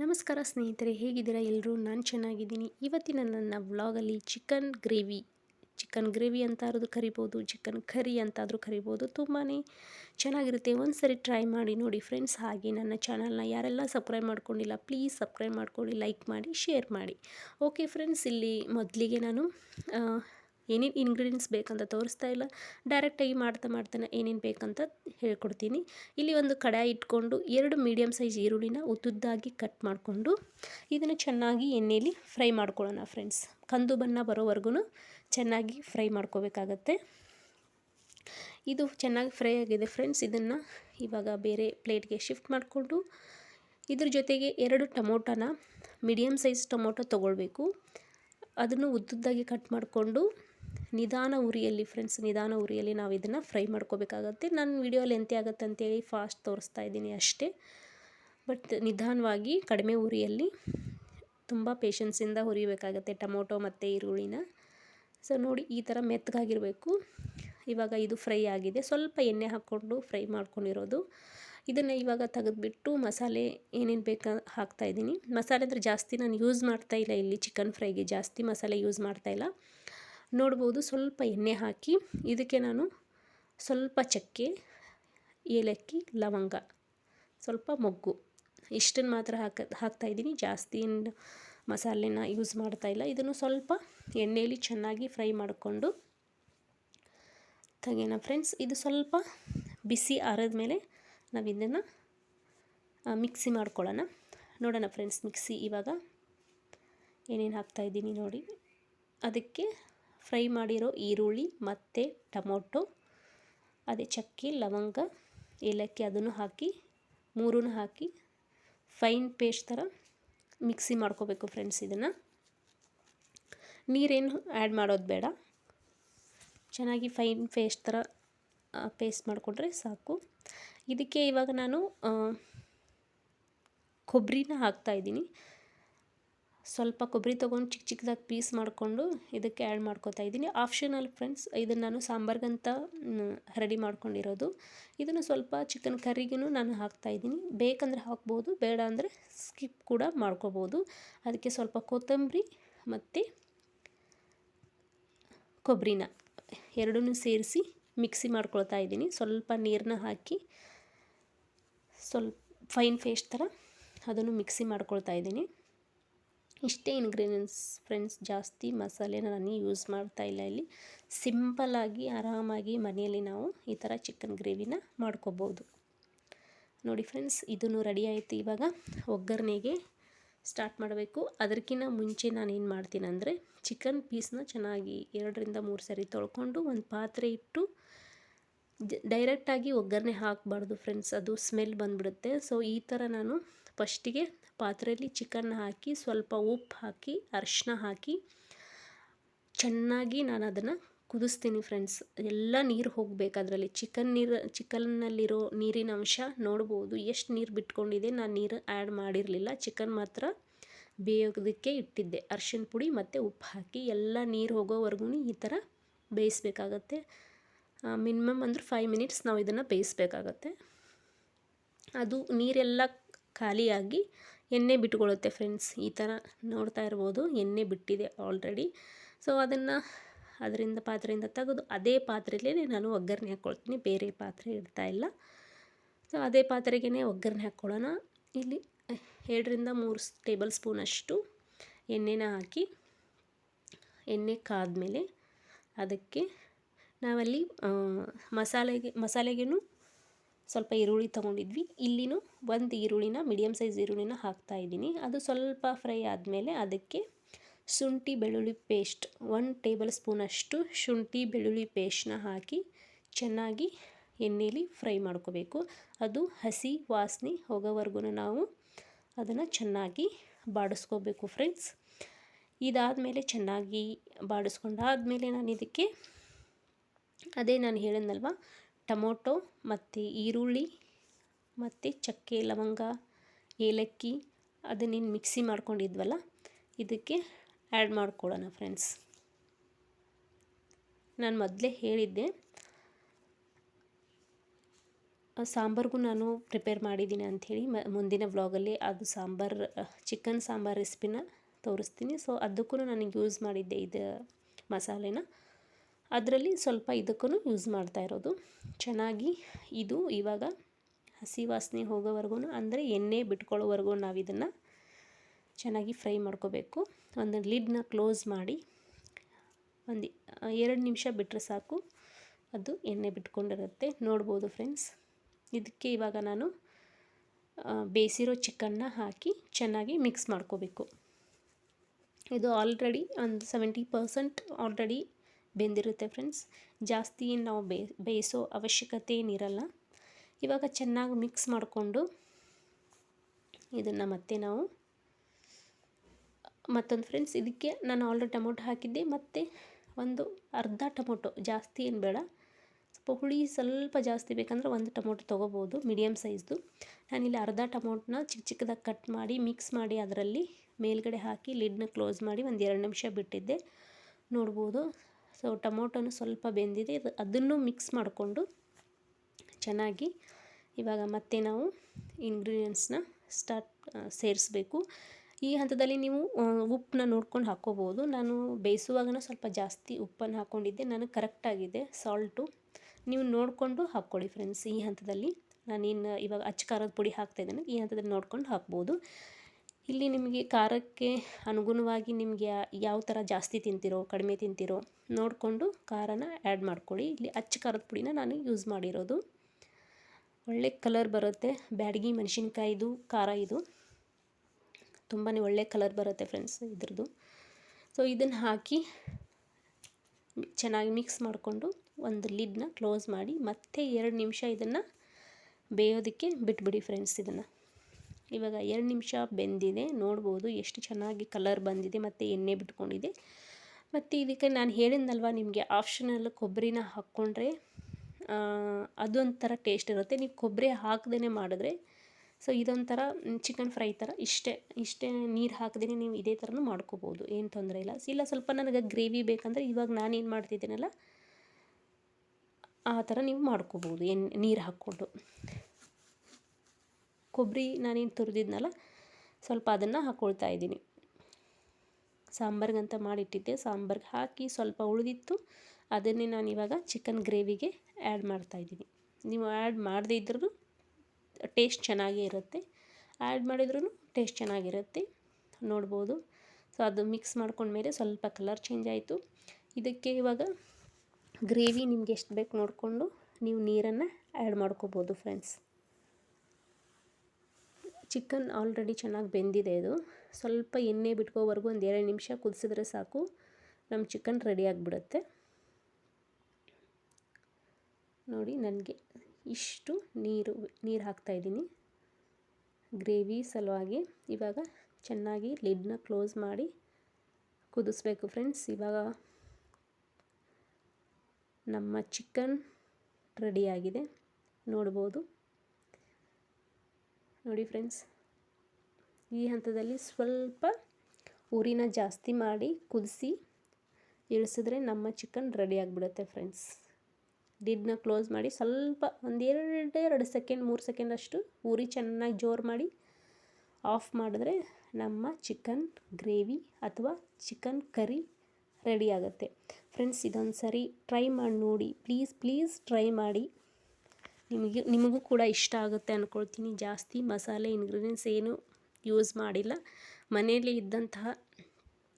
ನಮಸ್ಕಾರ ಸ್ನೇಹಿತರೆ, ಹೇಗಿದ್ದೀರಾ? ಎಲ್ಲರೂ ನಾನು ಚೆನ್ನಾಗಿದ್ದೀನಿ. ಇವತ್ತಿನ ನನ್ನ ವ್ಲಾಗಲ್ಲಿ ಚಿಕನ್ ಗ್ರೇವಿ. ಚಿಕನ್ ಗ್ರೇವಿ ಅಂತಾದ್ರೂ ಕರಿಬೋದು, ಚಿಕನ್ ಕರಿ ಅಂತಾದರೂ ಕರಿಬೋದು. ತುಂಬಾ ಚೆನ್ನಾಗಿರುತ್ತೆ. ಒಂದು ಸರಿ ಟ್ರೈ ಮಾಡಿ ನೋಡಿ ಫ್ರೆಂಡ್ಸ್, ಹಾಗೆ ನನ್ನ ಚಾನಲ್ನ ಯಾರೆಲ್ಲ ಸಬ್ಸ್ಕ್ರೈಬ್ ಮಾಡ್ಕೊಂಡಿಲ್ಲ, ಪ್ಲೀಸ್ ಸಬ್ಸ್ಕ್ರೈಬ್ ಮಾಡ್ಕೊಳ್ಳಿ, ಲೈಕ್ ಮಾಡಿ, ಶೇರ್ ಮಾಡಿ. ಓಕೆ ಫ್ರೆಂಡ್ಸ್, ಇಲ್ಲಿ ಮೊದಲಿಗೆ ನಾನು ಏನೇನು ಇಂಗ್ರೀಡಿಯೆಂಟ್ಸ್ ಬೇಕಂತ ತೋರಿಸ್ತಾ ಇಲ್ಲ. ಡೈರೆಕ್ಟಾಗಿ ಮಾಡ್ತಾ ಮಾಡ್ತಾನೆ ಏನೇನು ಬೇಕಂತ ಹೇಳ್ಕೊಡ್ತೀನಿ. ಇಲ್ಲಿ ಒಂದು ಕಡಾಯಿ ಇಟ್ಕೊಂಡು ಎರಡು ಮೀಡಿಯಮ್ ಸೈಜ್ ಈರುಳ್ಳಿನ ಉದ್ದುದ್ದಾಗಿ ಕಟ್ ಮಾಡಿಕೊಂಡು ಇದನ್ನು ಚೆನ್ನಾಗಿ ಎಣ್ಣೆಯಲ್ಲಿ ಫ್ರೈ ಮಾಡ್ಕೊಳ್ಳೋಣ ಫ್ರೆಂಡ್ಸ್ ಕಂದು ಬಣ್ಣ ಬರೋವರೆಗೂ ಚೆನ್ನಾಗಿ ಫ್ರೈ ಮಾಡ್ಕೋಬೇಕಾಗತ್ತೆ. ಇದು ಚೆನ್ನಾಗಿ ಫ್ರೈ ಆಗಿದೆ ಫ್ರೆಂಡ್ಸ್ ಇದನ್ನು ಇವಾಗ ಬೇರೆ ಪ್ಲೇಟ್ಗೆ ಶಿಫ್ಟ್ ಮಾಡಿಕೊಂಡು ಇದ್ರ ಜೊತೆಗೆ ಎರಡು ಟೊಮೊಟೊನ ಮೀಡಿಯಮ್ ಸೈಜ್ ಟೊಮೊಟೊ ತೊಗೊಳ್ಬೇಕು. ಅದನ್ನು ಉದ್ದುದ್ದಾಗಿ ಕಟ್ ಮಾಡಿಕೊಂಡು ನಿಧಾನ ಉರಿಯಲ್ಲಿ ಫ್ರೆಂಡ್ಸ್ ನಿಧಾನ ಉರಿಯಲ್ಲಿ ನಾವು ಇದನ್ನು ಫ್ರೈ ಮಾಡ್ಕೋಬೇಕಾಗತ್ತೆ. ನನ್ನ ವಿಡಿಯೋಲಿ ಲೆಂತಿ ಆಗುತ್ತೆ ಅಂತೇಳಿ ಫಾಸ್ಟ್ ತೋರಿಸ್ತಾ ಇದ್ದೀನಿ ಅಷ್ಟೇ. ಬಟ್ ನಿಧಾನವಾಗಿ, ಕಡಿಮೆ ಉರಿಯಲ್ಲಿ ತುಂಬ ಪೇಷನ್ಸಿಂದ ಹುರಿಬೇಕಾಗತ್ತೆ ಟೊಮೊಟೊ ಮತ್ತು ಈರುಳ್ಳಿನ. ಸೊ ನೋಡಿ, ಈ ಥರ ಮೆತ್ತಗಾಗಿರಬೇಕು. ಇವಾಗ ಇದು ಫ್ರೈ ಆಗಿದೆ. ಸ್ವಲ್ಪ ಎಣ್ಣೆ ಹಾಕ್ಕೊಂಡು ಫ್ರೈ ಮಾಡ್ಕೊಂಡಿರೋದು. ಇದನ್ನು ಇವಾಗ ತೆಗೆದುಬಿಟ್ಟು ಮಸಾಲೆ ಏನೇನು ಬೇಕು ಹಾಕ್ತಾಯಿದ್ದೀನಿ ಮಸಾಲೆ ಅಂದರೆ ಜಾಸ್ತಿ ನಾನು ಯೂಸ್ ಮಾಡ್ತಾ ಇಲ್ಲ ಚಿಕನ್ ಫ್ರೈಗೆ ಜಾಸ್ತಿ ಮಸಾಲೆ ಯೂಸ್ ಮಾಡ್ತಾ ಇಲ್ಲ. ನೋಡ್ಬೋದು. ಸ್ವಲ್ಪ ಎಣ್ಣೆ ಹಾಕಿ, ಇದಕ್ಕೆ ನಾನು ಸ್ವಲ್ಪ ಚಕ್ಕೆ, ಏಲಕ್ಕಿ, ಲವಂಗ, ಸ್ವಲ್ಪ ಮೊಗ್ಗು. ಇಷ್ಟನ್ನು ಮಾತ್ರ ಹಾಕ ಹಾಕ್ತಾಯಿದ್ದೀನಿ ಜಾಸ್ತಿ ಏನು ಮಸಾಲೆನ ಯೂಸ್ ಮಾಡ್ತಾ ಇಲ್ಲ. ಇದನ್ನು ಸ್ವಲ್ಪ ಎಣ್ಣೆಯಲ್ಲಿ ಚೆನ್ನಾಗಿ ಫ್ರೈ ಮಾಡಿಕೊಂಡು ತೆಗೆಯೋಣ ಫ್ರೆಂಡ್ಸ್ ಇದು ಸ್ವಲ್ಪ ಬಿಸಿ ಆರದ ನಾವು ಇದನ್ನು ಮಿಕ್ಸಿ ಮಾಡ್ಕೊಳ್ಳೋಣ. ನೋಡೋಣ ಫ್ರೆಂಡ್ಸ್ ಮಿಕ್ಸಿ ಇವಾಗ ಏನೇನು ಹಾಕ್ತಾಯಿದ್ದೀನಿ ನೋಡಿ. ಅದಕ್ಕೆ ಫ್ರೈ ಮಾಡಿರೋ ಈರುಳ್ಳಿ, ಮತ್ತು ಟೊಮೊಟೊ, ಅದೇ ಚಕ್ಕೆ, ಲವಂಗ, ಏಲಕ್ಕಿ ಅದನ್ನು ಹಾಕಿ ಮೂರೂ ಹಾಕಿ ಫೈನ್ ಪೇಸ್ಟ್ ಥರ ಮಿಕ್ಸಿ ಮಾಡ್ಕೋಬೇಕು ಫ್ರೆಂಡ್ಸ್ ಇದನ್ನು. ನೀರೇನು ಆ್ಯಡ್ ಮಾಡೋದು ಬೇಡ. ಚೆನ್ನಾಗಿ ಫೈನ್ ಪೇಸ್ಟ್ ಥರ ಪೇಸ್ಟ್ ಮಾಡಿಕೊಂಡ್ರೆ ಸಾಕು. ಇದಕ್ಕೆ ಇವಾಗ ನಾನು ಕೊಬ್ಬರಿನ ಹಾಕ್ತಾಯಿದ್ದೀನಿ ಸ್ವಲ್ಪ ಕೊಬ್ಬರಿ ತೊಗೊಂಡು ಚಿಕ್ಕ ಚಿಕ್ಕದಾಗಿ ಪೀಸ್ ಮಾಡಿಕೊಂಡು ಇದಕ್ಕೆ ಆ್ಯಡ್ ಮಾಡ್ಕೋತಾ ಇದ್ದೀನಿ. ಆಪ್ಷನಲ್ ಫ್ರೆಂಡ್ಸ್ ಇದನ್ನು ನಾನು ಸಾಂಬಾರ್ಗಂತ ರೆಡಿ ಮಾಡ್ಕೊಂಡಿರೋದು. ಇದನ್ನು ಸ್ವಲ್ಪ ಚಿಕನ್ ಕರಿಗೂ ನಾನು ಹಾಕ್ತಾ ಇದ್ದೀನಿ. ಬೇಕಂದರೆ ಹಾಕ್ಬೋದು, ಬೇಡ ಅಂದರೆ ಸ್ಕಿಪ್ ಕೂಡ ಮಾಡ್ಕೋಬೋದು. ಅದಕ್ಕೆ ಸ್ವಲ್ಪ ಕೊತ್ತಂಬರಿ ಮತ್ತು ಕೊಬ್ಬರಿನ ಎರಡನ್ನೂ ಸೇರಿಸಿ ಮಿಕ್ಸಿ ಮಾಡ್ಕೊಳ್ತಾ ಇದ್ದೀನಿ. ಸ್ವಲ್ಪ ನೀರನ್ನ ಹಾಕಿ ಸ್ವಲ್ಪ ಫೈನ್ ಪೇಸ್ಟ್ ಥರ ಅದನ್ನು ಮಿಕ್ಸಿ ಮಾಡ್ಕೊಳ್ತಾ ಇದ್ದೀನಿ. ಇಷ್ಟೇ ಇಂಗ್ರೀಡಿಯೆಂಟ್ಸ್ ಫ್ರೆಂಡ್ಸ್ ಜಾಸ್ತಿ ಮಸಾಲೆನ ನಾನು ಯೂಸ್ ಮಾಡ್ತಾ ಇಲ್ಲ ಇಲ್ಲಿ. ಸಿಂಪಲ್ಲಾಗಿ ಆರಾಮಾಗಿ ಮನೆಯಲ್ಲಿ ನಾವು ಈ ಥರ ಚಿಕನ್ ಗ್ರೇವಿನ ಮಾಡ್ಕೋಬೋದು. ನೋಡಿ ಫ್ರೆಂಡ್ಸ್ ಇದನ್ನು ರೆಡಿ ಆಯಿತು ಇವಾಗ. ಒಗ್ಗರಣೆಗೆ ಸ್ಟಾರ್ಟ್ ಮಾಡಬೇಕು. ಅದಕ್ಕಿಂತ ಮುಂಚೆ ನಾನು ಏನು ಮಾಡ್ತೀನಿ ಅಂದರೆ ಚಿಕನ್ ಪೀಸ್ನ ಚೆನ್ನಾಗಿ ಎರಡರಿಂದ ಮೂರು ಸರಿ ತೊಳ್ಕೊಂಡು ಒಂದು ಪಾತ್ರೆ ಇಟ್ಟು ಡೈರೆಕ್ಟಾಗಿ ಒಗ್ಗರಣೆ ಹಾಕಬಾರ್ದು ಫ್ರೆಂಡ್ಸ್ ಅದು ಸ್ಮೆಲ್ ಬಂದುಬಿಡುತ್ತೆ. ಸೊ ಈ ಥರ ನಾನು ಫಸ್ಟಿಗೆ ಪಾತ್ರೆಯಲ್ಲಿ ಚಿಕನ್ ಹಾಕಿ, ಸ್ವಲ್ಪ ಉಪ್ಪು ಹಾಕಿ ಅರಿಶಿನ ಹಾಕಿ, ಚೆನ್ನಾಗಿ ನಾನು ಅದನ್ನು ಕುದಿಸ್ತೀನಿ ಫ್ರೆಂಡ್ಸ್ ಎಲ್ಲ ನೀರು ಹೋಗಬೇಕು ಅದರಲ್ಲಿ. ಚಿಕನ್ ನೀರು, ಚಿಕನ್ನಲ್ಲಿರೋ ನೀರಿನ ಅಂಶ ನೋಡ್ಬೋದು. ಎಷ್ಟು ನೀರು ಬಿಟ್ಕೊಂಡಿದೆ ನಾನು ನೀರು ಆ್ಯಡ್ ಮಾಡಿರಲಿಲ್ಲ. ಚಿಕನ್ ಮಾತ್ರ ಬೇಯೋದಕ್ಕೆ ಇಟ್ಟಿದ್ದೆ. ಅರ್ಶಿನ ಪುಡಿ ಮತ್ತು ಉಪ್ಪು ಹಾಕಿ ಎಲ್ಲ ನೀರು ಹೋಗೋವರೆಗೂ ಈ ಥರ ಬೇಯಿಸ್ಬೇಕಾಗತ್ತೆ. ಮಿನಿಮಮ್ ಅಂದ್ರೆ ಫೈವ್ ಮಿನಿಟ್ಸ್ ನಾವು ಇದನ್ನು ಬೇಯಿಸ್ಬೇಕಾಗತ್ತೆ. ಅದು ನೀರೆಲ್ಲ ಖಾಲಿಯಾಗಿ ಎಣ್ಣೆ ಬಿಟ್ಕೊಳ್ಳುತ್ತೆ ಫ್ರೆಂಡ್ಸ್. ಈ ಥರ ನೋಡ್ತಾ ಇರ್ಬೋದು. ಎಣ್ಣೆ ಬಿಟ್ಟಿದೆ ಆಲ್ರೆಡಿ ಸೊ ಅದನ್ನು ಅದರಿಂದ ಪಾತ್ರೆಯಿಂದ ತೆಗೆದು ಅದೇ ಪಾತ್ರೆಯಲ್ಲೇ ನಾನು ಒಗ್ಗರಣೆ ಹಾಕ್ಕೊಳ್ತೀನಿ. ಬೇರೆ ಪಾತ್ರೆ ಇಡ್ತಾ ಇಲ್ಲ. ಸೊ ಅದೇ ಪಾತ್ರೆಗೇ ಒಗ್ಗರಣೆ ಹಾಕ್ಕೊಳ್ಳೋಣ. ಇಲ್ಲಿ ಎರಡರಿಂದ ಮೂರು ಟೇಬಲ್ ಸ್ಪೂನಷ್ಟು ಎಣ್ಣೆನ ಹಾಕಿ ಎಣ್ಣೆ ಕಾದ್ಮೇಲೆ ಅದಕ್ಕೆ ನಾವಲ್ಲಿ ಮಸಾಲೆಗೆ ಮಸಾಲೆಗೂ ಸ್ವಲ್ಪ ಈರುಳ್ಳಿ ತೊಗೊಂಡಿದ್ವಿ. ಇಲ್ಲಿನೂ ಒಂದು ಈರುಳ್ಳಿನ ಮೀಡಿಯಮ್ ಸೈಜ್ ಈರುಳ್ಳಿನ ಹಾಕ್ತಾ ಇದ್ದೀನಿ. ಅದು ಸ್ವಲ್ಪ ಫ್ರೈ ಆದಮೇಲೆ ಅದಕ್ಕೆ ಶುಂಠಿ ಬೆಳ್ಳುಳ್ಳಿ ಪೇಸ್ಟ್ ಒನ್ ಟೇಬಲ್ ಸ್ಪೂನಷ್ಟು ಶುಂಠಿ ಬೆಳ್ಳುಳ್ಳಿ ಪೇಸ್ಟ್ನ ಹಾಕಿ ಚೆನ್ನಾಗಿ ಎಣ್ಣೆಯಲ್ಲಿ ಫ್ರೈ ಮಾಡ್ಕೋಬೇಕು. ಅದು ಹಸಿ ವಾಸನೆ ಹೋಗೋವರೆಗೂ ನಾವು ಅದನ್ನು ಚೆನ್ನಾಗಿ ಬಾಡಿಸ್ಕೋಬೇಕು ಫ್ರೆಂಡ್ಸ್ ಇದಾದಮೇಲೆ ಚೆನ್ನಾಗಿ ಬಾಡಿಸ್ಕೊಂಡಾದಮೇಲೆ ನಾನು ಇದಕ್ಕೆ ಅದೇ ನಾನು ಹೇಳಿದ್ನಲ್ವ ಟೊಮೊಟೊ, ಮತ್ತು ಈರುಳ್ಳಿ, ಮತ್ತು ಚಕ್ಕೆ, ಲವಂಗ, ಏಲಕ್ಕಿ ಅದನ್ನೇನು ಮಿಕ್ಸಿ ಮಾಡ್ಕೊಂಡಿದ್ವಲ್ಲ, ಇದಕ್ಕೆ ಆ್ಯಡ್ ಮಾಡ್ಕೊಳ್ಳೋಣ ಫ್ರೆಂಡ್ಸ್ ನಾನು ಮೊದಲೇ ಹೇಳಿದ್ದೆ ಸಾಂಬಾರ್ಗೂ ನಾನು ಪ್ರಿಪೇರ್ ಮಾಡಿದ್ದೀನಿ ಅಂಥೇಳಿ ಮ, ಮುಂದಿನ ವ್ಲಾಗಲ್ಲಿ ಅದು ಸಾಂಬಾರ್ ಚಿಕನ್ ಸಾಂಬಾರ್ ರೆಸಿಪಿನ ತೋರಿಸ್ತೀನಿ. ಸೊ ಅದಕ್ಕೂ ನನಗೆ ಯೂಸ್ ಮಾಡಿದ್ದೆ ಇದು ಮಸಾಲೆನ. ಅದರಲ್ಲಿ ಸ್ವಲ್ಪ ಇದಕ್ಕೂ ಯೂಸ್ ಮಾಡ್ತಾ ಇರೋದು. ಚೆನ್ನಾಗಿ ಇದು ಇವಾಗ ಹಸಿ ವಾಸನೆ ಹೋಗೋವರೆಗೂ ಅಂದರೆ ಎಣ್ಣೆ ಬಿಟ್ಕೊಳ್ಳೋವರೆಗೂ ನಾವು ಇದನ್ನು ಚೆನ್ನಾಗಿ ಫ್ರೈ ಮಾಡ್ಕೋಬೇಕು. ಒಂದು ಲಿಡ್ನ ಕ್ಲೋಸ್ ಮಾಡಿ ಒಂದು ಎರಡು ನಿಮಿಷ ಬಿಟ್ಟರೆ ಸಾಕು. ಅದು ಎಣ್ಣೆ ಬಿಟ್ಕೊಂಡಿರುತ್ತೆ. ನೋಡ್ಬೋದು ಫ್ರೆಂಡ್ಸ್. ಇದಕ್ಕೆ ಇವಾಗ ನಾನು ಬೇಯಿಸಿರೋ ಚಿಕನ್ನ ಹಾಕಿ ಚೆನ್ನಾಗಿ ಮಿಕ್ಸ್ ಮಾಡ್ಕೋಬೇಕು. ಇದು ಆಲ್ರೆಡಿ ಒಂದು ಸೆವೆಂಟಿ ಪರ್ಸೆಂಟ್ ಆಲ್ರೆಡಿ ಬೆಂದಿರುತ್ತೆ ಫ್ರೆಂಡ್ಸ್ ಜಾಸ್ತಿ ನಾವು ಬೇಯಿಸೋ ಅವಶ್ಯಕತೆ ಏನಿರಲ್ಲ. ಇವಾಗ ಚೆನ್ನಾಗಿ ಮಿಕ್ಸ್ ಮಾಡಿಕೊಂಡು ಇದನ್ನು ಮತ್ತೆ ನಾವು ಮತ್ತೊಂದು ಫ್ರೆಂಡ್ಸ್ ಇದಕ್ಕೆ ನಾನು ಆಲ್ರೆಡಿ ಟೊಮೊಟೊ ಹಾಕಿದ್ದೆ. ಮತ್ತು ಒಂದು ಅರ್ಧ ಟೊಮೊಟೊ, ಜಾಸ್ತಿ ಏನು ಬೇಡ. ಸ್ವಲ್ಪ ಹುಳಿ ಸ್ವಲ್ಪ ಜಾಸ್ತಿ ಬೇಕಂದ್ರೆ ಒಂದು ಟೊಮೊಟೊ ತೊಗೋಬೋದು ಮೀಡಿಯಮ್ ಸೈಜ್ದು ನಾನಿಲ್ಲಿ ಅರ್ಧ ಟೊಮೊಟೊನ ಚಿಕ್ಕ ಚಿಕ್ಕದಾಗಿ ಕಟ್ ಮಾಡಿ ಮಿಕ್ಸ್ ಮಾಡಿ ಅದರಲ್ಲಿ ಮೇಲ್ಗಡೆ ಹಾಕಿ ಲಿಡ್ನ ಕ್ಲೋಸ್ ಮಾಡಿ ಒಂದು ಎರಡು ನಿಮಿಷ ಬಿಟ್ಟಿದ್ದೆ. ನೋಡ್ಬೋದು. ಸೊ ಟೊಮೊಟೊನು ಸ್ವಲ್ಪ ಬೆಂದಿದೆ ಅದನ್ನು ಮಿಕ್ಸ್ ಮಾಡಿಕೊಂಡು ಚೆನ್ನಾಗಿ ಇವಾಗ ಮತ್ತೆ ನಾವು ಇಂಗ್ರೀಡಿಯೆಂಟ್ಸ್ನ ಸ್ಟಾರ್ಟ್ ಸೇರಿಸ್ಬೇಕು. ಈ ಹಂತದಲ್ಲಿ ನೀವು ಉಪ್ಪನ್ನ ನೋಡ್ಕೊಂಡು ಹಾಕ್ಕೋಬೋದು ನಾನು ಬೇಯಿಸುವಾಗನ ಸ್ವಲ್ಪ ಜಾಸ್ತಿ ಉಪ್ಪನ್ನು ಹಾಕ್ಕೊಂಡಿದ್ದೆ ನನಗೆ ಕರೆಕ್ಟಾಗಿದೆ ಸಾಲ್ಟು ನೀವು ನೋಡಿಕೊಂಡು ಹಾಕ್ಕೊಳ್ಳಿ ಫ್ರೆಂಡ್ಸ್ ಈ ಹಂತದಲ್ಲಿ. ನಾನಿನ್ನು ಇವಾಗ ಅಚ್ಚ ಖಾರದ ಪುಡಿ ಹಾಕ್ತಾಯಿದ್ದೇನೆ ಈ ಹಂತದಲ್ಲಿ ನೋಡ್ಕೊಂಡು ಹಾಕ್ಬೋದು. ಇಲ್ಲಿ ನಿಮಗೆ ಖಾರಕ್ಕೆ ಅನುಗುಣವಾಗಿ ನಿಮಗೆ ಯಾವ ಥರ ಜಾಸ್ತಿ ತಿಂತಿರೋ, ಕಡಿಮೆ ತಿಂತಿರೋ ನೋಡಿಕೊಂಡು ಖಾರನ ಆ್ಯಡ್ ಮಾಡ್ಕೊಳ್ಳಿ. ಇಲ್ಲಿ ಅಚ್ಚ ಖಾರದ ಪುಡಿನ ನಾನು ಯೂಸ್ ಮಾಡಿರೋದು. ಒಳ್ಳೆ ಕಲರ್ ಬರುತ್ತೆ. ಬ್ಯಾಡಗಿ ಮೆಣಸಿನ್ಕಾಯಿದು ಖಾರ ಇದು. ತುಂಬಾ ಒಳ್ಳೆ ಕಲರ್ ಬರುತ್ತೆ ಫ್ರೆಂಡ್ಸ್ ಇದ್ರದ್ದು. ಸೊ ಇದನ್ನು ಹಾಕಿ ಚೆನ್ನಾಗಿ ಮಿಕ್ಸ್ ಮಾಡಿಕೊಂಡು ಒಂದು ಲಿಡ್ನ ಕ್ಲೋಸ್ ಮಾಡಿ ಮತ್ತೆ ಎರಡು ನಿಮಿಷ ಇದನ್ನು ಬೇಯೋದಕ್ಕೆ ಬಿಟ್ಬಿಡಿ ಫ್ರೆಂಡ್ಸ್ ಇದನ್ನು. ಇವಾಗ ಎರಡು ನಿಮಿಷ ಬೆಂದಿದೆ, ನೋಡ್ಬೋದು ಎಷ್ಟು ಚೆನ್ನಾಗಿ ಕಲರ್ ಬಂದಿದೆ ಮತ್ತು ಎಣ್ಣೆ ಬಿಟ್ಕೊಂಡಿದೆ. ಮತ್ತು ಇದಕ್ಕೆ ನಾನು ಹೇಳಿದ್ನಲ್ವ, ನಿಮಗೆ ಆಪ್ಷನಲ್ ಕೊಬ್ಬರಿನ ಹಾಕ್ಕೊಂಡ್ರೆ ಅದೊಂಥರ ಟೇಸ್ಟ್ ಇರುತ್ತೆ. ನೀವು ಕೊಬ್ಬರಿ ಹಾಕ್ದೇ ಮಾಡಿದ್ರೆ ಸೊ ಇದೊಂಥರ ಚಿಕನ್ ಫ್ರೈ ಥರ ಇಷ್ಟೇ ಇಷ್ಟೇ ನೀರು ಹಾಕದೇ ನೀವು ಇದೇ ಥರನೂ ಮಾಡ್ಕೋಬೋದು, ಏನು ತೊಂದರೆ ಇಲ್ಲ. ಇಲ್ಲ, ಸ್ವಲ್ಪ ನನಗೆ ಗ್ರೇವಿ ಬೇಕಂದರೆ ಇವಾಗ ನಾನೇನು ಮಾಡ್ತಿದ್ದೀನಲ್ಲ, ಆ ಥರ ನೀವು ಮಾಡ್ಕೋಬೋದು ಏನು ನೀರು ಹಾಕ್ಕೊಂಡು. ಕೊಬ್ಬರಿ ನಾನೇನು ತುರಿದಿದ್ನಲ್ಲ, ಸ್ವಲ್ಪ ಅದನ್ನು ಹಾಕ್ಕೊಳ್ತಾ ಇದ್ದೀನಿ. ಸಾಂಬಾರ್ಗಂತ ಮಾಡಿಟ್ಟಿದ್ದೆ. ಸಾಂಬಾರ್ಗೆ ಹಾಕಿ ಸ್ವಲ್ಪ ಉಳಿದಿತ್ತು. ಅದನ್ನೇ ನಾನು ಇವಾಗ ಚಿಕನ್ ಗ್ರೇವಿಗೆ ಆ್ಯಡ್ ಮಾಡ್ತಾಯಿದ್ದೀನಿ ನೀವು ಆ್ಯಡ್ ಮಾಡದೇ ಇದ್ರೂ ಟೇಸ್ಟ್ ಚೆನ್ನಾಗೇ ಇರುತ್ತೆ. ಆ್ಯಡ್ ಮಾಡಿದ್ರೂ ಟೇಸ್ಟ್ ಚೆನ್ನಾಗಿರುತ್ತೆ. ನೋಡ್ಬೋದು. ಸೊ ಅದು ಮಿಕ್ಸ್ ಮಾಡ್ಕೊಂಡ್ಮೇಲೆ ಸ್ವಲ್ಪ ಕಲರ್ ಚೇಂಜ್ ಆಯಿತು. ಇದಕ್ಕೆ ಇವಾಗ ಗ್ರೇವಿ ನಿಮ್ಗೆ ಎಷ್ಟು ಬೇಕು ನೋಡಿಕೊಂಡು ನೀವು ನೀರನ್ನು ಆ್ಯಡ್ ಮಾಡ್ಕೋಬೋದು ಫ್ರೆಂಡ್ಸ್ ಚಿಕನ್ ಆಲ್ರೆಡಿ ಚೆನ್ನಾಗಿ ಬೆಂದಿದೆ ಇದು. ಸ್ವಲ್ಪ ಎಣ್ಣೆ ಬಿಟ್ಕೋವರೆಗೂ ಒಂದು ಎರಡು ನಿಮಿಷ ಕುದಿಸಿದ್ರೆ ಸಾಕು. ನಮ್ಮ ಚಿಕನ್ ರೆಡಿ ಆಗಿಬಿಡುತ್ತೆ. ನೋಡಿ ನನಗೆ ಇಷ್ಟು ನೀರು ನೀರು ಹಾಕ್ತಾಯಿದ್ದೀನಿ ಗ್ರೇವಿ ಸಲುವಾಗಿ ಇವಾಗ ಚೆನ್ನಾಗಿ ಲಿಡ್ನ ಕ್ಲೋಸ್ ಮಾಡಿ ಕುದಿಸ್ಬೇಕು ಫ್ರೆಂಡ್ಸ್. ಇವಾಗ ನಮ್ಮ ಚಿಕನ್ ರೆಡಿಯಾಗಿದೆ ನೋಡ್ಬೋದು. ನೋಡಿ ಫ್ರೆಂಡ್ಸ್, ಈ ಹಂತದಲ್ಲಿ ಸ್ವಲ್ಪ ಊರಿನ ಜಾಸ್ತಿ ಮಾಡಿ ಕುದಿಸಿ ಇಳಿಸಿದ್ರೆ ನಮ್ಮ ಚಿಕನ್ ರೆಡಿ ಆಗಿಬಿಡುತ್ತೆ ಫ್ರೆಂಡ್ಸ್ ಡಿಡ್ನ ಕ್ಲೋಸ್ ಮಾಡಿ ಸ್ವಲ್ಪ ಒಂದು ಎರಡು ಸೆಕೆಂಡ್ ಮೂರು ಸೆಕೆಂಡ್ ಅಷ್ಟು ಉರಿ ಚೆನ್ನಾಗಿ ಜೋರು ಮಾಡಿ ಆಫ್ ಮಾಡಿದ್ರೆ ನಮ್ಮ ಚಿಕನ್ ಗ್ರೇವಿ ಅಥವಾ ಚಿಕನ್ ಕರಿ ರೆಡಿ ಆಗುತ್ತೆ. ಫ್ರೆಂಡ್ಸ್ ಇದೊಂದು ಸರಿ ಟ್ರೈ ಮಾಡಿ ನೋಡಿ. ಪ್ಲೀಸ್ ಪ್ಲೀಸ್ ಟ್ರೈ ಮಾಡಿ. ನಿಮಗೆ, ನಿಮಗೂ ಕೂಡ ಇಷ್ಟ ಆಗುತ್ತೆ ಅಂದ್ಕೊಳ್ತೀನಿ ಜಾಸ್ತಿ ಮಸಾಲೆ ಇಂಗ್ರೀಡಿಯೆಂಟ್ಸ್ ಏನು ಯೂಸ್ ಮಾಡಿಲ್ಲ. ಮನೆಯಲ್ಲಿ ಇದ್ದಂತಹ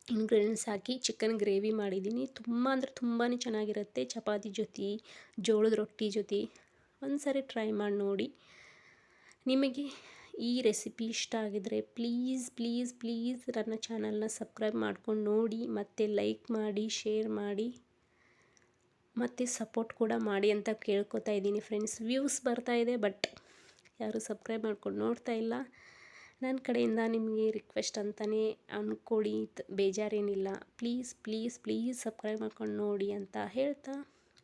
ಇಂಗ್ರೀಡಿಯೆಂಟ್ಸ್ ಹಾಕಿ ಚಿಕನ್ ಗ್ರೇವಿ ಮಾಡಿದ್ದೀನಿ. ತುಂಬ ಅಂದರೆ ತುಂಬಾ ಚೆನ್ನಾಗಿರುತ್ತೆ. ಚಪಾತಿ ಜೊತೆ, ಜೋಳದ ರೊಟ್ಟಿ ಜೊತೆ ಒಂದು ಸಾರಿ ಟ್ರೈ ಮಾಡಿ ನೋಡಿ. ನಿಮಗೆ ಈ ರೆಸಿಪಿ ಇಷ್ಟ ಆಗಿದರೆ ಪ್ಲೀಸ್ ಪ್ಲೀಸ್ ಪ್ಲೀಸ್ ನನ್ನ ಚಾನಲ್ನ ಸಬ್ಸ್ಕ್ರೈಬ್ ಮಾಡ್ಕೊಂಡು ನೋಡಿ. ಮತ್ತು ಲೈಕ್ ಮಾಡಿ ಶೇರ್ ಮಾಡಿ. ಮತ್ತು ಸಪೋರ್ಟ್ ಕೂಡ ಮಾಡಿ ಅಂತ ಕೇಳ್ಕೊತಾ ಇದ್ದೀನಿ ಫ್ರೆಂಡ್ಸ್ ವ್ಯೂಸ್ ಬರ್ತಾ ಇದೆ ಬಟ್ ಯಾರು ಸಬ್ಸ್ಕ್ರೈಬ್ ಮಾಡ್ಕೊಂಡು ನೋಡ್ತಾ ಇಲ್ಲ. ನನ್ನ ಕಡೆಯಿಂದ ನಿಮಗೆ ರಿಕ್ವೆಸ್ಟ್ ಅಂತಲೇ ಅಂದ್ಕೊಡಿ ಬೇಜಾರೇನಿಲ್ಲ. ಪ್ಲೀಸ್ ಪ್ಲೀಸ್ ಪ್ಲೀಸ್ ಸಬ್ಸ್ಕ್ರೈಬ್ ಮಾಡ್ಕೊಂಡು ನೋಡಿ ಅಂತ ಹೇಳ್ತಾ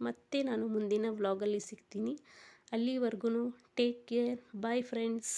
ಮತ್ತೆ ನಾನು ಮುಂದಿನ ವ್ಲಾಗಲ್ಲಿ ಸಿಗ್ತೀನಿ. ಅಲ್ಲಿವರೆಗೂ ಟೇಕ್ ಕೇರ್ ಬಾಯ್ ಫ್ರೆಂಡ್ಸ್